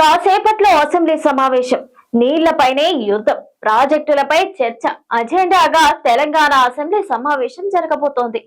కాసేపట్లో అసెంబ్లీ సమావేశం. నీళ్ళపైనే యుద్ధం. ప్రాజెక్టులపై చర్చ. అజెండాగా తెలంగాణ అసెంబ్లీ సమావేశం జరగబోతోంది.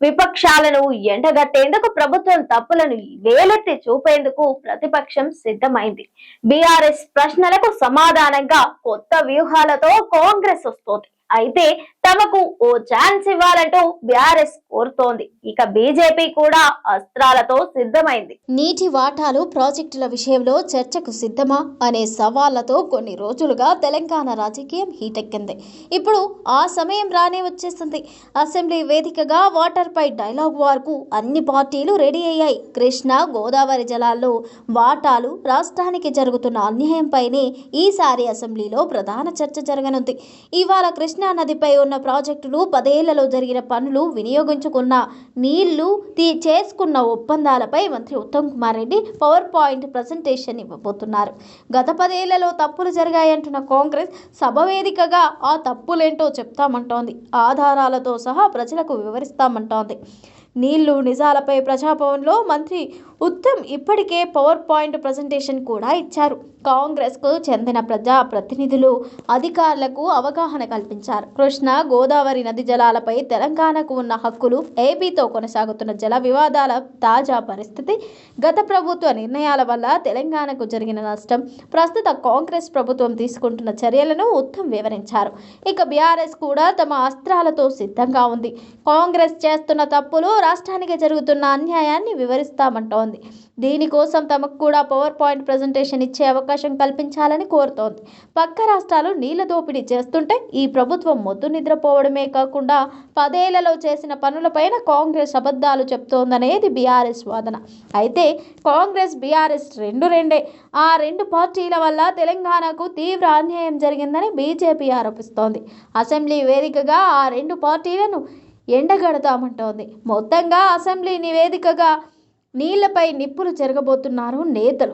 విపక్షాలను ఎండగట్టేందుకు ప్రభుత్వం తప్పులను వేలెత్తి చూపేందుకు ప్రతిపక్షం సిద్ధమైంది. బీఆర్ఎస్ ప్రశ్నలకు సమాధానంగా కొత్త వ్యూహాలతో కాంగ్రెస్ వస్తోంది. అయితే తమకు ఓ ఛాన్స్ ఇవ్వాలంటూ బీఆర్ఎస్ కోరుతోంది. ఇక బీజేపీ కూడా అస్త్రాలతో సిద్ధమైంది. నీటి వాటాలు ప్రాజెక్టుల విషయంలో చర్చకు సిద్ధమా అనే సవాళ్ళతో కొన్ని రోజులుగా తెలంగాణ రాజకీయం హీటెక్కింది. ఇప్పుడు ఆ సమయం రానే వచ్చేసింది. అసెంబ్లీ వేదికగా వాటర్పై డైలాగ్ వార్కు అన్ని పార్టీలు రెడీ అయ్యాయి. కృష్ణా గోదావరి జలాల్లో వాటాలు రాష్ట్రానికి జరుగుతున్న అన్యాయంపైనే ఈసారి అసెంబ్లీలో ప్రధాన చర్చ జరగనుంది. ఇవాళ కృష్ణా నదిపై ఉన్న ప్రాజెక్టులు పదేళ్ళలో జరిగిన పనులు వినియోగించుకున్న నీళ్ళు తీ చేసుకున్న ఒప్పందాలపై మంత్రి Uttam Kumar Reddy power point presentation ఇవ్వబోతున్నారు. గత పదేళ్ళలో తప్పులు జరిగాయంటున్న కాంగ్రెస్ సభ వేదికగా ఆ తప్పులేంటో చెప్తామంటోంది. ఆధారాలతో సహా ప్రజలకు వివరిస్తామంటోంది. నీళ్ళు నిజాలపై ప్రజాభవన్లో మంత్రి ఉత్తమ్ ఇప్పటికే పవర్ పాయింట్ ప్రజెంటేషన్ కూడా ఇచ్చారు. కాంగ్రెస్కు చెందిన ప్రజా ప్రతినిధులు అధికారులకు అవగాహన కల్పించారు. కృష్ణ గోదావరి నది జలాలపై తెలంగాణకు ఉన్న హక్కులు ఏపీతో కొనసాగుతున్న జల వివాదాల తాజా పరిస్థితి గత ప్రభుత్వ నిర్ణయాల వల్ల తెలంగాణకు జరిగిన నష్టం ప్రస్తుత కాంగ్రెస్ ప్రభుత్వం తీసుకుంటున్న చర్యలను ఉత్తమ్ వివరించారు. ఇక బీఆర్ఎస్ కూడా తమ అస్త్రాలతో సిద్ధంగా ఉంది. కాంగ్రెస్ చేస్తున్న తప్పులు రాష్ట్రానికి జరుగుతున్న అన్యాయాన్ని వివరిస్తామంటోంది. దీనికోసం తమకు కూడా పవర్ పాయింట్ ప్రజెంటేషన్ ఇచ్చే అవకాశం కల్పించాలని కోరుతోంది. పక్క రాష్ట్రాలు నీళ్ళ దోపిడీ చేస్తుంటే ఈ ప్రభుత్వం మొద్దు నిద్రపోవడమే కాకుండా పదేళ్ళలో చేసిన పనులపైన కాంగ్రెస్ అబద్ధాలు చెప్తోందనేది బీఆర్ఎస్ వాదన. అయితే కాంగ్రెస్ బీఆర్ఎస్ రెండు రెండే. ఆ రెండు పార్టీల వల్ల తెలంగాణకు తీవ్ర అన్యాయం జరిగిందని బీజేపీ ఆరోపిస్తోంది. అసెంబ్లీ వేదికగా ఆ రెండు పార్టీలను ఎండగడతామంటోంది. మొత్తంగా అసెంబ్లీ నివేదికగా నీళ్ళపై నిప్పులు జరగబోతున్నారు నేతలు.